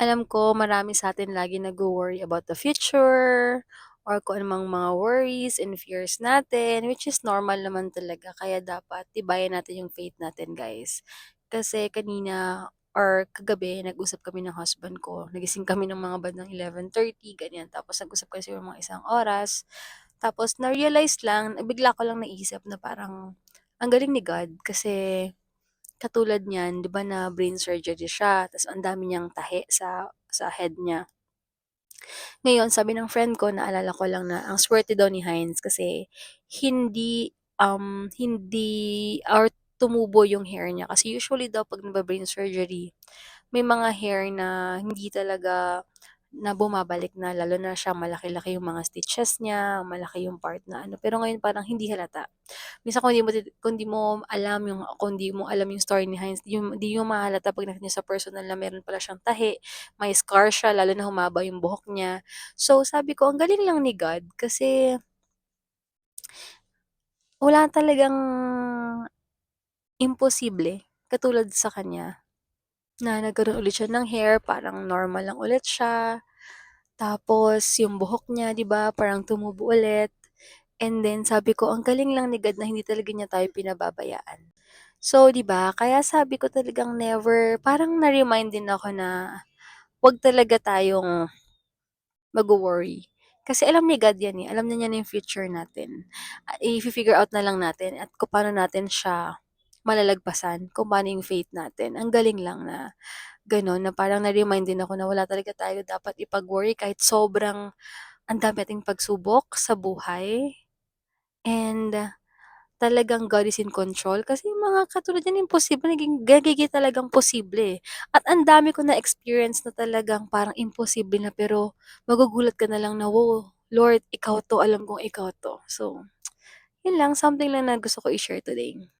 Alam ko marami sa'tin laging nagwo-worry about the future or kung ano mang mga worries and fears natin, which is normal naman talaga kaya dapat tibayan natin yung faith natin guys. Kasi kanina or kagabi nag-usap kami ng husband ko, nagising kami ng mga bandang 11:30 ganyan, tapos nag-usap kami siguro mga isang oras. Tapos na-realize lang, bigla ko lang naisip na parang ang galing ni God kasi katulad niyan 'di ba na brain surgery siya, ta's ang dami niyang tahi sa sa head niya. Ngayon sabi ng friend ko, naalala ko lang na ang swerte daw ni Hines kasi hindi, um, hindi or tumubo yung hair niya kasi usually daw 'pag nagba-brain surgery, may mga hair na hindi talaga na bumabalik na lalo na siya malaki-laki yung mga stitches niya, malaki yung part na ano, pero ngayon parang hindi halata. Minsan kung di mo kung di mo alam yung kung di mo alam yung story ni Hines, di di mo mahahalata 'pag nakita niyo sa personal na meron pala siyang tahi, may scar siya lalo na humaba yung buhok niya. So sabi ko, ang galing lang ni God kasi wala talagang imposible katulad sa kanya, na nagkaroon ulit siya ng hair, parang normal lang ulit siya. Tapos yung buhok niya 'di ba parang tumubo ulit. And then sabi ko, ang galing lang ni God na hindi talaga niya tayo pinababayaan. So 'di ba, kaya sabi ko talagang never parang na-remind din ako na 'wag talaga tayong magwo-worry. Kasi alam ni God 'yan, eh, alam na niya na yung future natin. Ah, ifi-figure out na lang natin at kung paano natin siya malalagpasan, kung paano yung faith natin. Ang galing lang na gano'n, na parang na-remind din ako na wala talaga tayo dapat ipag-worry kahit sobrang ang dami nating pagsubok sa buhay. And talagang God is in control kasi mga katulad niyan imposible naging nagiging talagang posible, eh. At ang dami ko na-experience na talagang parang imposible na pero magugulat ka na lang na, "Wow, Lord ikaw 'to, alam kong ikaw 'to." So, yun lang, something lang na gusto ko i-share today.